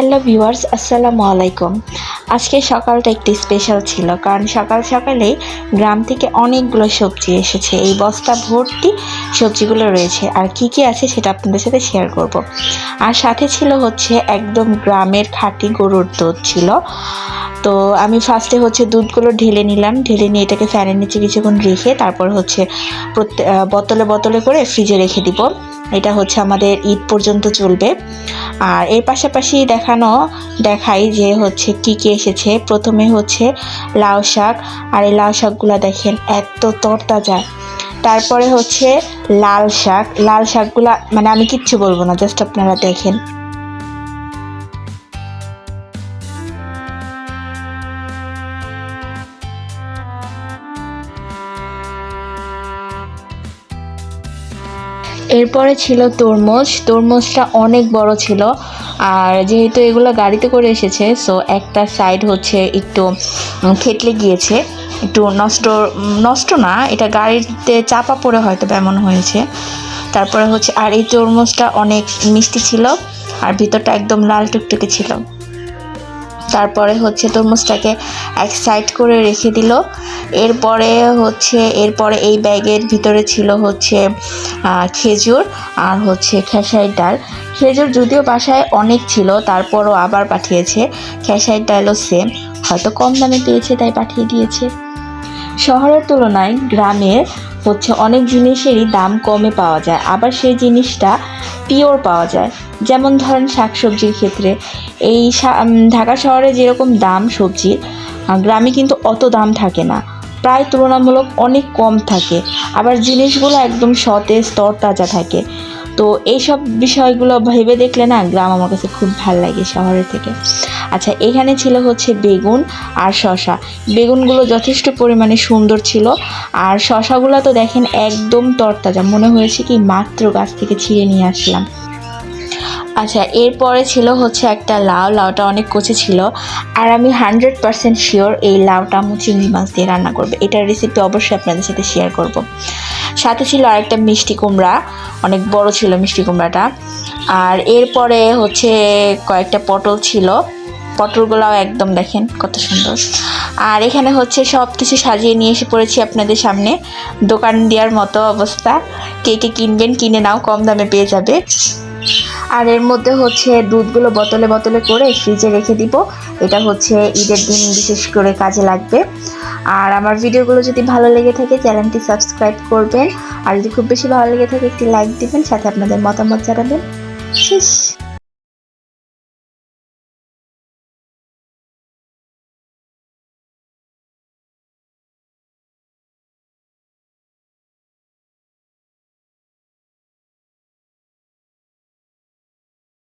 Hello viewers, আসসালামু আলাইকুম। আজকে সকালটা একটি স্পেশাল ছিল, কারণ সকাল সকালেই গ্রাম থেকে অনেকগুলো সবজি এসেছে। এই বস্তা ভর্তি সবজিগুলো রয়েছে। আর কি কি আছে সেটা আপনাদের সাথে শেয়ার করব। আর সাথে ছিল হচ্ছে একদম গ্রামের খাঁটি গরুর দুধ ছিল। তো আমি ফার্স্টে হচ্ছে দুধগুলো ঢেলে নিলাম। ঢেলে নিয়ে এটাকে ফ্যানের নিচে কিছুক্ষণ রেখে তারপর হচ্ছে বোতলে বোতলে করে ফ্রিজে রেখে দিব। এটা হচ্ছে আমাদের ঈদ পর্যন্ত চলবে। আর এর পাশাপাশি দেখানো, দেখাই যে হচ্ছে কি কি এসেছে। প্রথমে হচ্ছে লাউ শাক। আর এই লাউ শাকগুলো দেখেন এত যায় তারপরে হচ্ছে লাল শাক। লাল শাকগুলা মানে আমি কিচ্ছু বলব না, জাস্ট আপনারা দেখেন। এরপরে ছিল তরমুজ। তরমুজটা অনেক বড় ছিল। আর যেহেতু এগুলো গাড়িতে করে এসেছে সো একটা সাইড হচ্ছে একটু থেতলে গিয়েছে। একটু নষ্ট নষ্ট না, এটা গাড়িতে চাপা পড়ে হয়তো এমন হয়েছে। তারপরে হচ্ছে, আর এই তরমুজটা অনেক মিষ্টি ছিল, আর ভিতরটা একদম লাল টুকটুকে ছিল। তারপরে হচ্ছে তরমুজটাকে এক সাইড করে রেখে দিল। এরপরে হচ্ছে, এরপরে এই ব্যাগের ভিতরে ছিল হচ্ছে খেজুর আর হচ্ছে খেসারির ডাল। খেজুর যদিও বাসায় অনেক ছিল, তারপরও আবার পাঠিয়েছে। খেসারির ডালও সেম হয়তো কম দামে পেয়েছে, তাই পাঠিয়ে দিয়েছে। শহরের তুলনায় গ্রামে হচ্ছে অনেক জিনিসেরই দাম কমে পাওয়া যায়। আবার সেই জিনিসটা পিওর পাওয়া যায়। যেমন ধরেন শাকসবজির ক্ষেত্রে, এই ঢাকা শহরে যেরকম দাম সবজির গ্রামে কিন্তু অত দাম থাকে না। প্রায় তুলনামূলক অনেক কম থাকে। আবার জিনিসগুলো একদম সতেজ, তরতাজা থাকে। তো এইসব বিষয়গুলো ভেবে দেখলে না, গ্রাম আমার কাছে খুব ভালো লাগে শহরের থেকে। আচ্ছা এখানে ছিল হচ্ছে বেগুন আর শশা বেগুনগুলো যথেষ্ট পরিমাণে সুন্দর ছিল। আর শশাগুলো তো দেখেন একদম তরতাজা। মনে হয়েছে কি মাত্র গাছ থেকে ছিঁড়ে নিয়ে আসলাম। আচ্ছা এরপরে ছিল হচ্ছে একটা লাউ। লাউটা অনেক কচি ছিল। আর আমি হান্ড্রেড পারসেন্ট শিওর এই লাউটা আমি চিংড়ি মাছ দিয়ে রান্না করব। এটার রেসিপি অবশ্যই আপনাদের সাথে শেয়ার করব। সাথে ছিল আরেকটা মিষ্টি কুমড়া। অনেক বড় ছিল মিষ্টি কুমড়াটা। আর এরপরে হচ্ছে কয়েকটা পটল ছিল। পটলগুলাও একদম দেখেন কত সুন্দর। আর এখানে হচ্ছে সব কিছু সাজিয়ে নিয়ে এসে পড়েছি আপনাদের সামনে। দোকান দেওয়ার মতো অবস্থা। কে কে কিনবেন, কিনে নাও, কম দামে পেয়ে যাবে। আর এর মধ্যে হচ্ছে দুধগুলো বোতলে বোতলে করে ফ্রিজে রেখে দিব। এটা হচ্ছে ঈদের দিন বিশেষ করে কাজে লাগবে। আর আমার ভিডিওগুলো যদি ভালো লেগে থাকে, চ্যানেলটি সাবস্ক্রাইব করবেন। আর যদি খুব বেশি ভালো লেগে থাকে, একটি লাইক দিবেন, সাথে আপনাদের মতামত জানাবেন। শেষ।